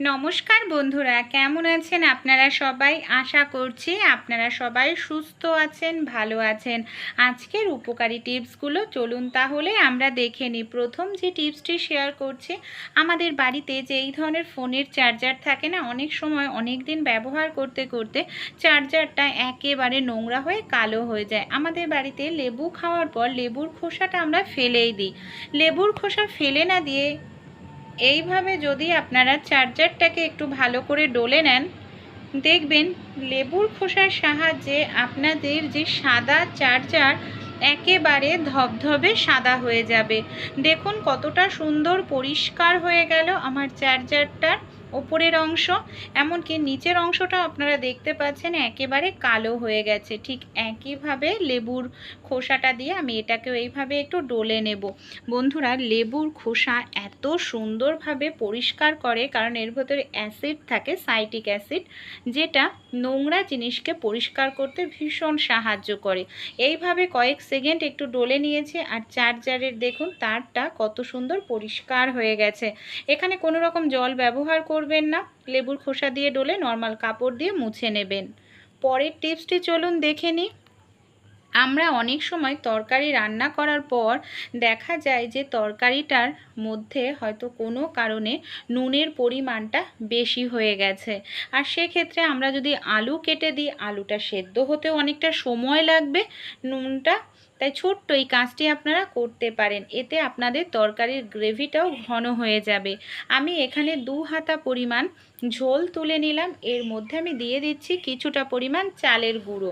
নমস্কার বন্ধুরা, কেমন আছেন আপনারা সবাই? আশা করছি আপনারা সবাই সুস্থ আছেন, ভালো আছেন। আজকের উপকারী টিপসগুলো চলুন তাহলে আমরা দেখে নিই। প্রথম যে টিপসটি শেয়ার করছি, আমাদের বাড়িতে যে এই ধরনের ফোনের চার্জার থাকে না, অনেক সময় অনেক দিন ব্যবহার করতে করতে চার্জারটা একেবারে নোংরা হয়ে কালো হয়ে যায়। আমাদের বাড়িতে লেবু খাওয়ার পর লেবুর খোসাটা আমরা ফেলেই দিই। লেবুর খোসা ফেলে না দিয়ে এইভাবে যদি আপনারা চার্জারটাকে একটু ভালো করে ডলে নেন, দেখবেন লেবুর খোসার সাহায্যে আপনাদের যে সাদা চার্জার একেবারে ধবধবে সাদা হয়ে যাবে। দেখুন কতটা সুন্দর পরিষ্কার হয়ে গেল আমার চার্জারটার। ওপরের অংশ, এমনকি নিচের অংশটা আপনারা দেখতে পাচ্ছেন একেবারে কালো হয়ে গেছে। ঠিক একইভাবে লেবুর খোসাটা দিয়ে আমি এটাকেও এইভাবে একটু ডলে নেব। বন্ধুরা, লেবুর খোসা এত সুন্দরভাবে পরিষ্কার করে, কারণ এর ভেতরে অ্যাসিড থাকে সাইটিক অ্যাসিড, যেটা নোংরা জিনিসকে পরিষ্কার করতে ভীষণ সাহায্য করে। এইভাবে কয়েক সেকেন্ড একটু ডলে নিয়েছে আর চার্জারের দেখুন তারটা কত সুন্দর পরিষ্কার হয়ে গেছে। এখানে কোনো রকম জল ব্যবহার করবেন না, লেবুর খোসা দিয়ে ডলে নর্মাল কাপড় দিয়ে মুছে নেবেন। পরের টিপসটি চলুন দেখে নিই। আমরা অনেক সময় তরকারি রান্না করার পর দেখা যায় যে তরকারিটার মধ্যে হয়তো কোনো কারণে নুনের পরিমাণটা বেশি হয়ে গেছে। আর সেক্ষেত্রে আমরা যদি আলু কেটে দিই, আলুটা সেদ্ধ হতেও অনেকটা সময় লাগবে নুনটা। তাই ছোট্ট এই কাজটি আপনারা করতে পারেন। এতে আপনাদের তরকারির গ্রেভিটাও ঘন হয়ে যাবে। আমি এখানে দু হাতা পরিমাণ ঝোল তুলে নিলাম। এর মধ্যে আমি দিয়ে দিচ্ছি কিছুটা পরিমাণ চালের গুঁড়ো।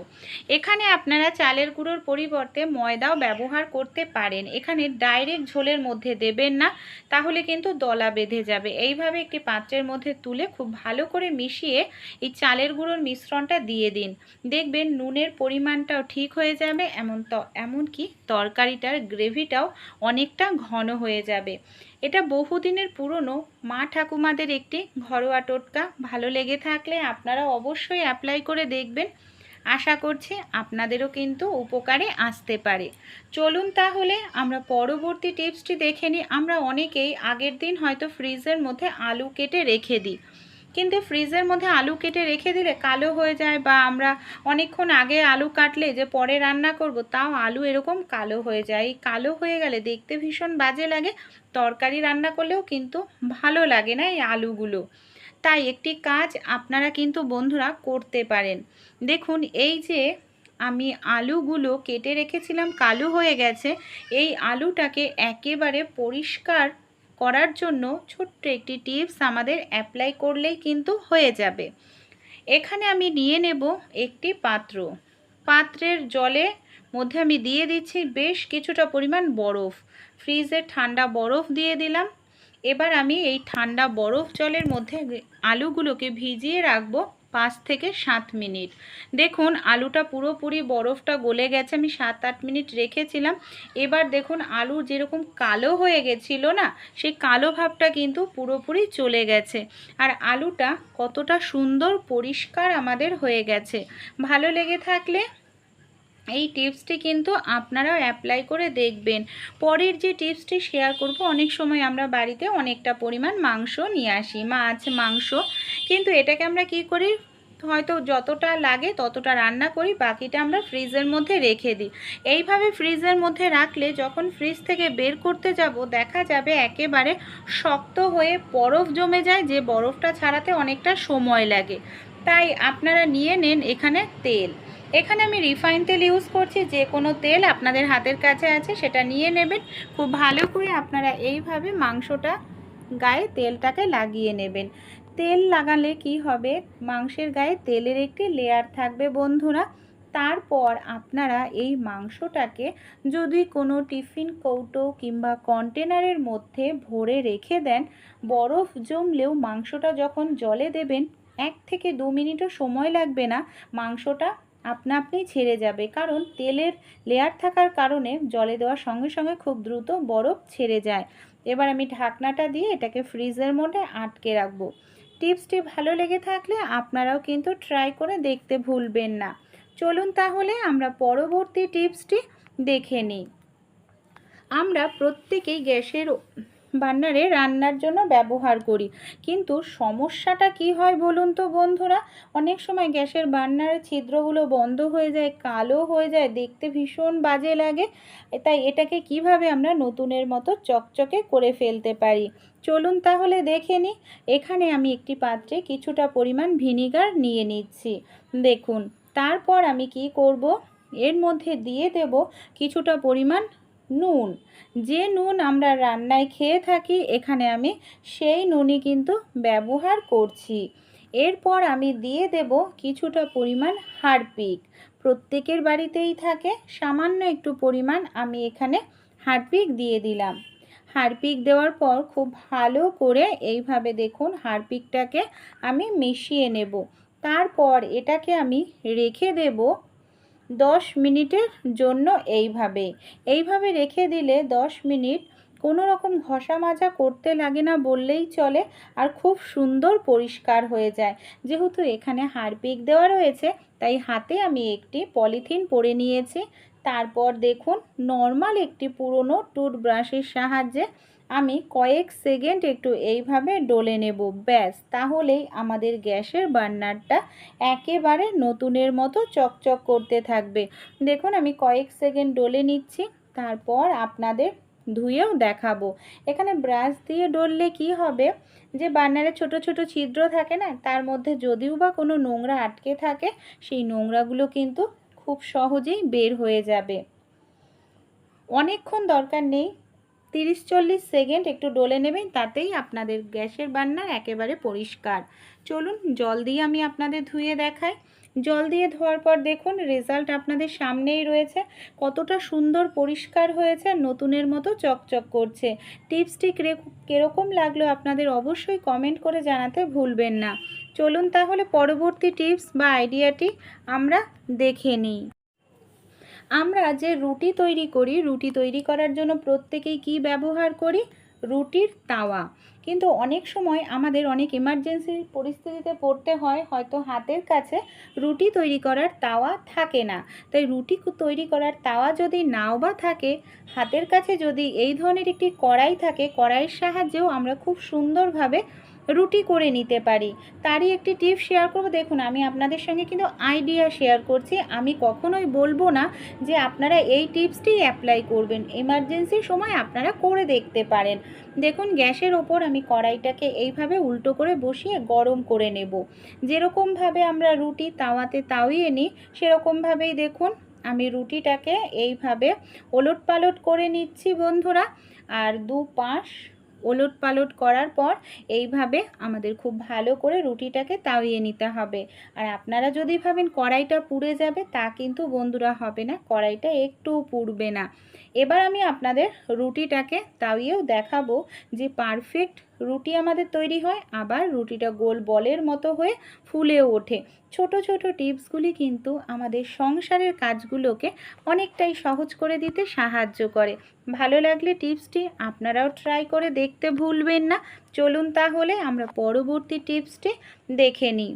এখানে আপনারা চালের গুঁড়োর পরিবর্তে ময়দাও ব্যবহার করতে পারেন। এখানে ডাইরেক্ট ঝোলের মধ্যে দেবেন না, তাহলে কিন্তু দলা বেঁধে যাবে। এইভাবে একটি পাত্রের মধ্যে তুলে খুব ভালো করে মিশিয়ে এই চালের গুঁড়োর মিশ্রণটা দিয়ে দিন। দেখবেন নুনের পরিমাণটাও ঠিক হয়ে যাবে, এমন ত, এমনকি তরকারিটার গ্রেভিটাও অনেকটা ঘন হয়ে যাবে। এটা বহুদিনের পুরনো। মা ঠাকুমাদের একটি ঘরোয়া টোটকা। ভালো লেগে থাকলে আপনারা অবশ্যই অ্যাপ্লাই করে দেখবেন। আশা করছি আপনাদেরও কিন্তু উপকারে আসতে পারে। চলুন তাহলে আমরা পরবর্তী টিপসটি দেখে নিই। আমরা অনেকেই আগের দিন হয়তো ফ্রিজের মধ্যে আলু কেটে রেখে দিই। কিন্তু ফ্রিজের মধ্যে আলু কেটে রেখে দিলে কালো হয়ে যায় বা আমরা অনেকক্ষণ আগে আলু কাটলে যে পরে রান্না করব, তাও আলু এরকম কালো হয়ে যায়। কালো হয়ে গেলে দেখতে ভীষণ বাজে লাগে, তরকারি রান্না করলেও কিন্তু ভালো লাগে না এই আলুগুলো। তাই একটি কাজ আপনারা কিন্তু বন্ধুরা করতে পারেন। দেখুন, এই যে আমি আলুগুলো কেটে রেখেছিলাম, কালো হয়ে গেছে, এই আলুটাকে একেবারে পরিষ্কার করার জন্য ছোট্ট একটি টিপস আমাদের অ্যাপ্লাই করলেই কিন্তু হয়ে যাবে। এখানে আমি নিয়ে নেব একটি পাত্র। পাত্রের জলে মধ্যে আমি দিয়ে দিচ্ছি বেশ কিছুটা পরিমাণ বরফ। ফ্রিজে ঠান্ডা বরফ দিয়ে দিলাম। এবার আমি এই ঠান্ডা বরফ জলের মধ্যে আলুগুলোকে ভিজিয়ে রাখব। পাঁচ থেকে সাত মিনিট। দেখুন, আলুটা পুরোপুরি বরফটা গলে গেছে, আমি সাত আট মিনিট রেখেছিলাম। এবার দেখুন, আলু যেরকম কালো হয়ে গেছিল না, সেই কালো ভাবটা কিন্তু পুরোপুরি চলে গেছে। আর আলুটা কতটা সুন্দর পরিষ্কার আমাদের হয়ে গেছে। ভালো লেগে থাকলে এই টিপসটি কিন্তু আপনারাও অ্যাপ্লাই করে দেখবেন। পরের যে টিপসটি শেয়ার করব, অনেক সময় আমরা বাড়িতে অনেকটা পরিমাণ মাংস নিয়ে আসি। মাছ, মাংস, কিন্তু এটাকে আমরা কি করি? হয়তো যতটা লাগে ততটা রান্না করি, বাকিটা আমরা ফ্রিজের মধ্যে রেখে দিই। এইভাবে ফ্রিজের মধ্যে রাখলে যখন ফ্রিজ থেকে বের করতে যাব, দেখা যাবে একেবারে শক্ত হয়ে বরফ জমে যায়, যে বরফটা ছাড়াতে অনেকটা সময় লাগে। তাই আপনারা নিয়ে নেন এখানে তেল। এখানে আমি রিফাইন তেল ইউজ করছি, যে কোনো তেল আপনাদের হাতের কাছে আছে সেটা নিয়ে নেবেন। খুব ভালো করে আপনারা এইভাবে মাংসটা গায়ে তেলটাকে লাগিয়ে নেবেন। তেল লাগালে কি হবে? মাংসের গায়ে তেলের একটি লেয়ার থাকবে বন্ধুরা। তারপর আপনারা এই মাংসটাকে যদি কোনো টিফিন কৌটো কিংবা কন্টেনারের মধ্যে ভরে রেখে দেন, বরফ জমলেও মাংসটা যখন জলে দেবেন এক থেকে দু মিনিটও সময় লাগবে না, মাংসটা আপনা আপনি ছেড়ে যাবে। কারণ তেলের লেয়ার থাকার কারণে জলে দেওয়ার সঙ্গে সঙ্গে খুব দ্রুত বরফ ছেড়ে যায়। এবার আমি ঢাকনাটা দিয়ে এটাকে ফ্রিজের মধ্যে আটকে রাখব। টিপসটি ভালো লেগে থাকলে আপনারাও কিন্তু ট্রাই করে দেখতে ভুলবেন না। চলুন তাহলে আমরা পরবর্তী টিপসটি দেখে নিই। আমরা প্রত্যেকেই গ্যাসের বার্নারে রান্নার জন্য ব্যবহার করি। কিন্তু সমস্যাটা কি হয় বলুন তো বন্ধুরা? অনেক সময় গ্যাসের বার্নারের ছিদ্রগুলো বন্ধ হয়ে যায়, কালো হয়ে যায়, দেখতে ভীষণ বাজে লাগে। তাই এটাকে কীভাবে আমরা নতুনের মতো চকচকে করে ফেলতে পারি? চলুন তাহলে দেখে নিই। এখানে আমি একটি পাত্রে কিছুটা পরিমাণ ভিনিগার নিয়ে নিচ্ছি। দেখুন, তারপর আমি কি করব? এর মধ্যে দিয়ে দেব কিছুটা পরিমাণ নুন। যে নুন আমরা রান্নায় খেয়ে থাকি, এখানে আমি সেই নুনই কিন্তু ব্যবহার করছি। এরপর আমি দিয়ে দেব কিছুটা পরিমাণ হারপিক। প্রত্যেকের বাড়িতেই থাকে, সামান্য একটু পরিমাণ আমি এখানে হারপিক দিয়ে দিলাম। হারপিক দেওয়ার পর খুব ভালো করে এইভাবে দেখুন হারপিকটাকে আমি মিশিয়ে নেব। তারপর এটাকে আমি রেখে দেব দশ মিনিটের জন্য এইভাবে। এইভাবে রেখে দিলে দশ মিনিট কোনো রকম ঘষা মাজা করতে লাগে না বললেই চলে আর খুব সুন্দর পরিষ্কার হয়ে যায়। যেহেতু এখানে হারপিক দেওয়া রয়েছে, তাই হাতে আমি একটি পলিথিন পরে নিয়েছি। তারপর দেখুন, নর্মাল একটি পুরনো টুথব্রাশের সাহায্যে আমি কয়েক সেকেন্ড একটু এইভাবে ডলে নেব, ব্যাস। তাহলেই আমাদের গ্যাসের বার্নারটা একেবারে নতুনের মতো চকচক করতে থাকবে। দেখুন, আমি কয়েক সেকেন্ড ডলে নিচ্ছি, তারপর আপনাদের ধুয়েও দেখাবো। এখানে ব্রাশ দিয়ে ডললে কি হবে? যে বার্নারে ছোট ছোট ছিদ্র থাকে না, তার মধ্যে যদিও বা কোনো নোংরা আটকে থাকে, সেই নোংরাগুলো কিন্তু খুব সহজেই বের হয়ে যাবে। অনেকক্ষণ দরকার নেই তিরিশ চল্লিশ সেকেন্ড একটু ডলে নেবেন, তাতেই আপনাদের গ্যাসের বান্নার একেবারে পরিষ্কার। চলুন, জল দিয়ে আমি আপনাদের ধুয়ে দেখাই। জল দিয়ে ধোয়ার পর দেখুন, রেজাল্ট আপনাদের সামনেই রয়েছে। কতটা সুন্দর পরিষ্কার হয়েছে, নতুনের মতো চকচক করছে। টিপসটি কীরকম লাগল আপনাদের অবশ্যই কমেন্ট করে জানাতে ভুলবেন না। চলুন তাহলে পরবর্তী টিপস বা আইডিয়াটি আমরা দেখে নিই। আমরা যে রুটি তৈরি করি, রুটি তৈরি করার জন্য প্রত্যেকেই কি ব্যবহার করি? রুটির তাওয়া। কিন্তু অনেক সময় আমাদের অনেক এমার্জেন্সি পরিস্থিতিতে পড়তে হয়, হয়তো হাতের কাছে রুটি তৈরি করার তাওয়া থাকে না। তাই রুটি তৈরি করার তাওয়া যদি নাও বা থাকে, হাতের কাছে যদি এই ধরনের একটি কড়াই থাকে, কড়াইয়ের সাহায্যেও আমরা খুব সুন্দরভাবে রুটি করে নিতে পারি। তারই একটি টিপ শেয়ার করব। দেখুন, আমি আপনাদের সঙ্গে কিন্তু আইডিয়া শেয়ার করছি। আমি কখনোই বলব না যে আপনারা এই টিপসটি অ্যাপ্লাই করবেন। এমার্জেন্সির সময় আপনারা করে দেখতে পারেন। দেখুন, গ্যাসের ওপর আমি কড়াইটাকে এইভাবে উল্টো করে বসিয়ে গরম করে নেব। যেরকমভাবে আমরা রুটি তাওয়াতে তাওয়িয়ে নিই, সেরকমভাবেই দেখুন, আমি রুটিটাকে এইভাবে ওলট পালট করে নিচ্ছি বন্ধুরা। আর দু পাশ ওলট পালট করার পর এইভাবে আমাদের খুব ভালো করে রুটিটাকে তাওয়িয়ে নিতে হবে। আর আপনারা যদি ভাবেন কড়াইটা পুড়ে যাবে, তা কিন্তু বন্ধুরা হবে না। কড়াইটা একটু পুড়বে না। এবার আমি আপনাদের রুটিটাকে তাওয়িয়েও দেখাবো যে পারফেক্ট রুটি আমাদের তৈরি হয়, আবার রুটিটা গোল বলের মতো হয়ে ফুলেও ওঠে। ছোট ছোট টিপসগুলি কিন্তু আমাদের সংসারের কাজগুলোকে অনেকটাই সহজ করে দিতে সাহায্য করে। ভালো লাগলে টিপসটি আপনারাও ট্রাই করে দেখতে ভুলবেন না। চলুন তাহলে আমরা পরবর্তী টিপসটি দেখে নিই।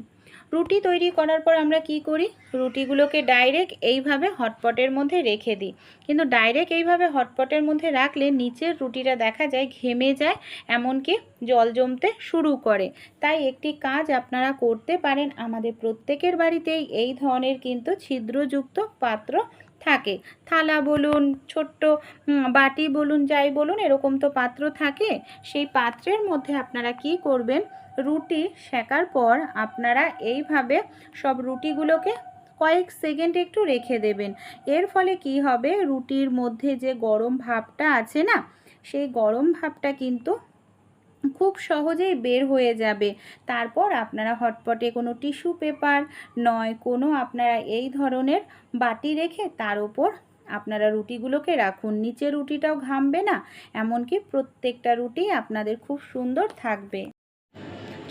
রুটি তৈরি করার পর আমরা কি করি? রুটিগুলোকে ডাইরেক্ট এইভাবে হটপটের মধ্যে রেখে দিই। কিন্তু ডাইরেক্ট এইভাবে হটপটের মধ্যে রাখলে নিচের রুটিটা দেখা যায় ঘেমে যায়, এমনকি জল জমতে শুরু করে। তাই একটি কাজ আপনারা করতে পারেন। আমাদের প্রত্যেকের বাড়িতেই এই ধরনের কিন্তু ছিদ্রযুক্ত পাত্র থাকে। থালা বলুন, ছোট্ট বাটি বলুন, যাই বলুন, এরকম তো পাত্র থাকে। সেই পাত্রের মধ্যে আপনারা কি করবেন? রুটি শেখার পর আপনারা এইভাবে সব রুটিগুলোকে কয়েক সেকেন্ড একটু রেখে দেবেন। এর ফলে কি হবে? রুটির মধ্যে যে গরম ভাবটা আছে না, সেই গরম ভাবটা কিন্তু খুব সহজেই বের হয়ে যাবে। তারপর আপনারা হটপটে কোনো টিস্যু পেপার নয়, কোনো আপনারা এই ধরনের বাটি রেখে তার ওপর আপনারা রুটিগুলোকে রাখুন। নিচে রুটিটাও ঘামবে না, এমনকি প্রত্যেকটা রুটি আপনাদের খুব সুন্দর থাকবে।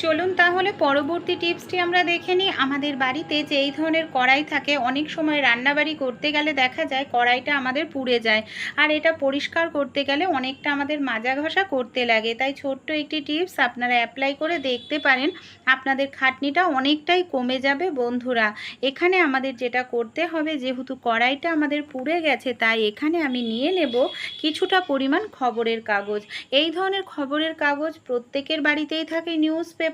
চলুন তাহলে পরবর্তী টিপসটি আমরা দেখে নিই। আমাদের বাড়িতে যে এই ধরনের কড়াই থাকে, অনেক সময় রান্নাবাড়ি করতে গেলে দেখা যায় কড়াইটা আমাদের পুড়ে যায়। আর এটা পরিষ্কার করতে গেলে অনেকটা আমাদের মাজা ঘষা করতে লাগে। তাই ছোট্ট একটি টিপস আপনারা অ্যাপ্লাই করে দেখতে পারেন। আপনাদের খাটনিটা অনেকটাই কমে যাবে বন্ধুরা। এখানে আমাদের যেটা করতে হবে, যেহেতু কড়াইটা আমাদের পুড়ে গেছে, তাই এখানে আমি নিয়ে নেব কিছুটা পরিমাণ খবরের কাগজ। এই ধরনের খবরের কাগজ প্রত্যেকের বাড়িতেই থাকে, নিউজ পেপার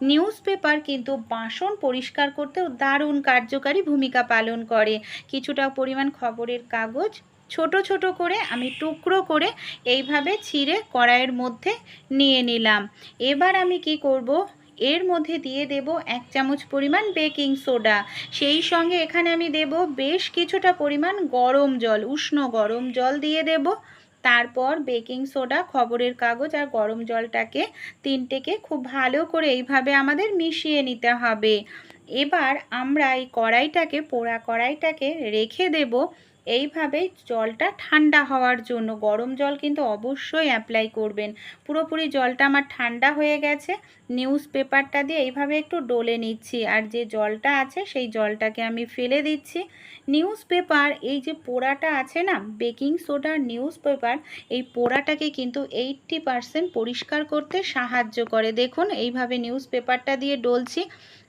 নিউজ পেপার কিন্তু বাসন পরিষ্কার করতেও দারুণ কার্যকারী ভূমিকা পালন করে। কিছুটা পরিমাণ খবরের কাগজ, ছোট ছোট করে আমি টুকরো করে এইভাবে ছিঁড়ে কড়াইয়ের মধ্যে নিয়ে নিলাম। এবার আমি কি করব? এর মধ্যে দিয়ে দেব এক চামচ পরিমাণ বেকিং সোডা। সেই সঙ্গে এখানে আমি দেব বেশ কিছুটা পরিমাণ গরম জল, উষ্ণ গরম জল দিয়ে দেব। তারপর বেকিং সোডা, খবরের কাগজ আর গরম জলটাকে তিনটেকে খুব ভালো করে এইভাবে আমাদের মিশিয়ে নিতে হবে। এবার আমরা এই কড়াইটাকে, পোড়া কড়াইটাকে রেখে দেব। এইভাবে জলটা ঠান্ডা হওয়ার জন্য, গরম জল কিন্তু অবশ্যই অ্যাপ্লাই করবেন। পুরোপুরি জলটা আমার ঠান্ডা হয়ে গেছে নিউজ পেপারটা দিয়ে এইভাবে একটু ডলে নিচ্ছি আর যে জলটা আছে সেই জলটাকে আমি ফেলে দিচ্ছি। নিউজ পেপার এই যে পোড়াটা আছে না বেকিং সোডার নিউজ পেপার এই পোড়াটাকে কিন্তু এইটটি পারসেন্ট পরিষ্কার করতে সাহায্য করে। দেখুন, এইভাবে নিউজ পেপারটা দিয়ে ডলছি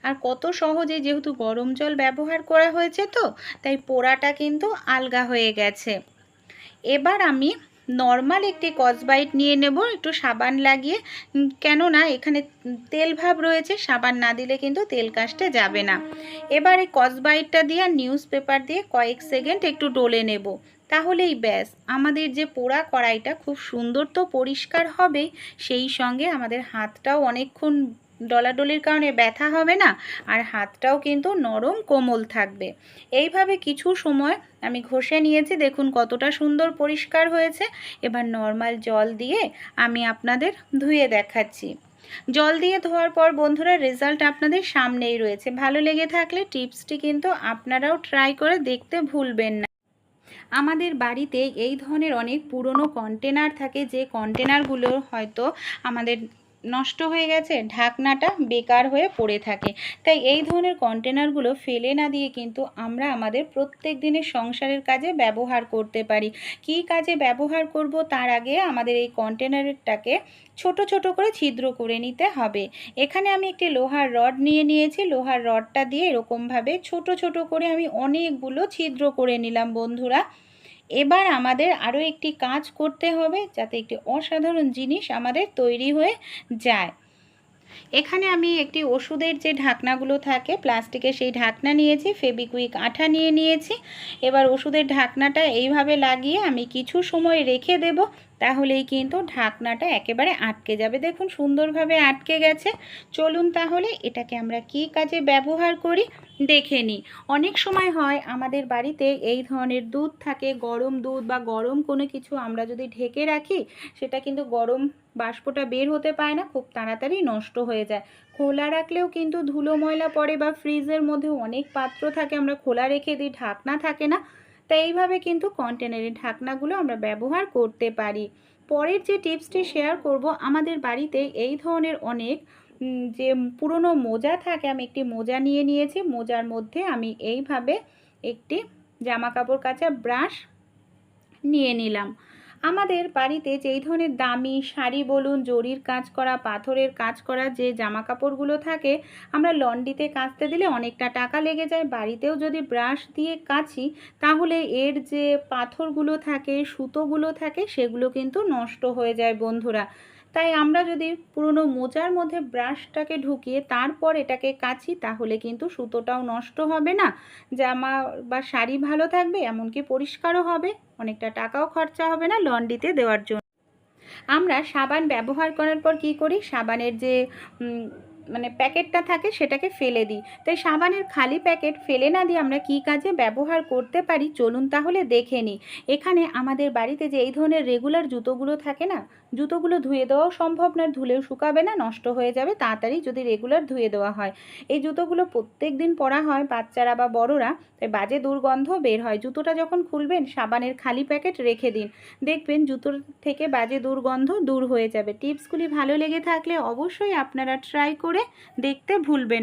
আর কত সহজে যেহেতু গরম জল ব্যবহার করা হয়েছে তো, তাই পোড়াটা কিন্তু আলগা হয়ে গেছে। এবার আমি নর্মাল একটি কসবাইট নিয়ে নেব, একটু সাবান লাগিয়ে। কেননা এখানে তেল ভাব রয়েছে, সাবান না দিলে কিন্তু তেল কাশতে যাবে না। এবার এই কসবাইটটা দিয়ে নিউজ পেপার দিয়ে কয়েক সেকেন্ড একটু ডলে নেব। তাহলেই ব্যাস, আমাদের যে পোড়া কড়াইটা খুব সুন্দর তো পরিষ্কার হবেই, সেই সঙ্গে আমাদের হাতটাও অনেকক্ষণ ডলাডলির কারণে ব্যথা হবে না, আর হাতটাও কিন্তু নরম কোমল থাকবে। এইভাবে কিছু সময় আমি ঘষে নিয়েছি, দেখুন কতটা সুন্দর পরিষ্কার হয়েছে। এবার নর্মাল জল দিয়ে আমি আপনাদের ধুয়ে দেখাচ্ছি। জল দিয়ে ধোয়ার পর বন্ধুরা রেজাল্ট আপনাদের সামনেই রয়েছে। ভালো লেগে থাকলে টিপসটি কিন্তু আপনারাও ট্রাই করে দেখতে ভুলবেন না। আমাদের বাড়িতে এই ধরনের অনেক পুরনো কন্টেনার থাকে, যে কন্টেনারগুলো হয়তো আমাদের নষ্ট হয়ে গেছে, ঢাকনাটা বেকার হয়ে পড়ে থাকে। তাই এই ধরনের কন্টেনারগুলো ফেলে না দিয়ে কিন্তু আমরা আমাদের প্রত্যেক দিনের সংসারের কাজে ব্যবহার করতে পারি। কী কাজে ব্যবহার করব তার আগে আমাদের এই কন্টেনারটাকে ছোট ছোট করে ছিদ্র করে নিতে হবে। এখানে আমি একটি লোহার রড নিয়ে নিয়েছি। লোহার রডটা দিয়ে এরকমভাবে ছোট ছোট করে আমি অনেকগুলো ছিদ্র করে নিলাম বন্ধুরা। এবার আমাদের আরও একটি কাজ করতে হবে যাতে একটি অসাধারণ জিনিস আমাদের তৈরি হয়ে যায়। এখানে আমি একটি ওষুধের যে ঢাকনাগুলো থাকে প্লাস্টিকের সেই ঢাকনা নিয়েছি ফেবিকুইক আঠা নিয়ে নিয়েছি। এবার ওষুধের ঢাকনাটা এইভাবে লাগিয়ে আমি কিছু সময় রেখে দেব, তাহলেই কিন্তু ঢাকনাটা একেবারে আটকে যাবে। দেখুন, সুন্দরভাবে আটকে গেছে। চলুন তাহলে এটাকে আমরা কি কাজে ব্যবহার করি? দেখে নিই। অনেক সময় হয় আমাদের বাড়িতে এই ধরনের দুধ থাকে, গরম দুধ বা গরম কোনো কিছু আমরা যদি ঢেকে রাখি, সেটা কিন্তু গরম বাষ্পটা বের হতে পায় না, খুব তাড়াতাড়ি নষ্ট হয়ে যায়। খোলা রাখলেও কিন্তু ধুলো ময়লা পড়ে বা ফ্রিজের মধ্যে অনেক পাত্র থাকে, আমরা খোলা রেখে দিই, ঢাকনা থাকে না। তাই এইভাবে কিন্তু কন্টেনারের ঢাকনাগুলো আমরা ব্যবহার করতে পারি। পরের যে টিপসটি শেয়ার করব, আমাদের বাড়িতে এই ধরনের অনেক যে পুরনো মোজা থাকে, আমি একটি মোজা নিয়ে নিয়েছি। মোজার মধ্যে আমি এইভাবে একটি জামা কাপড় কাচা ব্রাশ নিয়ে নিলাম। আমাদের বাড়িতে যেই ধরনের দামি শাড়ি বলুন, জরির কাজ করা, পাথরের কাজ করা, যে জামা কাপড়গুলো থাকে, আমরা লন্ডিতে কাচতে দিলে অনেকটা টাকা লেগে যায়। বাড়িতেও যদি ব্রাশ দিয়ে কাচি, তাহলে এর যে পাথরগুলো থাকে, সুতোগুলো থাকে, সেগুলো কিন্তু নষ্ট হয়ে যায় বন্ধুরা। তাই আমরা যদি পুরনো মোজার মধ্যে ব্রাশটাকে ঢুকিয়ে তারপর এটাকে কাছি তাহলে কিন্তু সুতোটাও নষ্ট হবে না। জামা বা শাড়ি ভালো থাকবে, এমনকি পরিষ্কারও হবে। অনেকটা টাকাও খরচা হবে না লন্ড্রিতে দেওয়ার জন্য। আমরা সাবান ব্যবহার করার পর কি করি? সাবানের যে মানে প্যাকেটটা থাকে সেটাকে ফেলে দিই। তাই সাবানের খালি প্যাকেট ফেলে না দিয়ে আমরা কি কাজে ব্যবহার করতে পারি চলুন তাহলে দেখে নিই। এখানে আমাদের বাড়িতে যে এই ধরনের রেগুলার জুতোগুলো থাকে না, জুতোগুলো ধুয়ে দেওয়াও সম্ভব না ধুলেও শুকাবে না, নষ্ট হয়ে যাবে, তাড়াতাড়ি যদি রেগুলার ধুয়ে দেওয়া হয়। এই জুতোগুলো প্রত্যেক দিন পরা হয় বাচ্চারা বা বড়রা, তাই বাজে দুর্গন্ধ বের হয়। জুতোটা যখন খুলবেন, সাবানের খালি প্যাকেট রেখে দিন। দেখবেন জুতোর থেকে বাজে দুর্গন্ধ দূর হয়ে যাবে। টিপসগুলি ভালো লেগে থাকলে অবশ্যই আপনারা ট্রাই করুন করে দেখতে ভুলবেন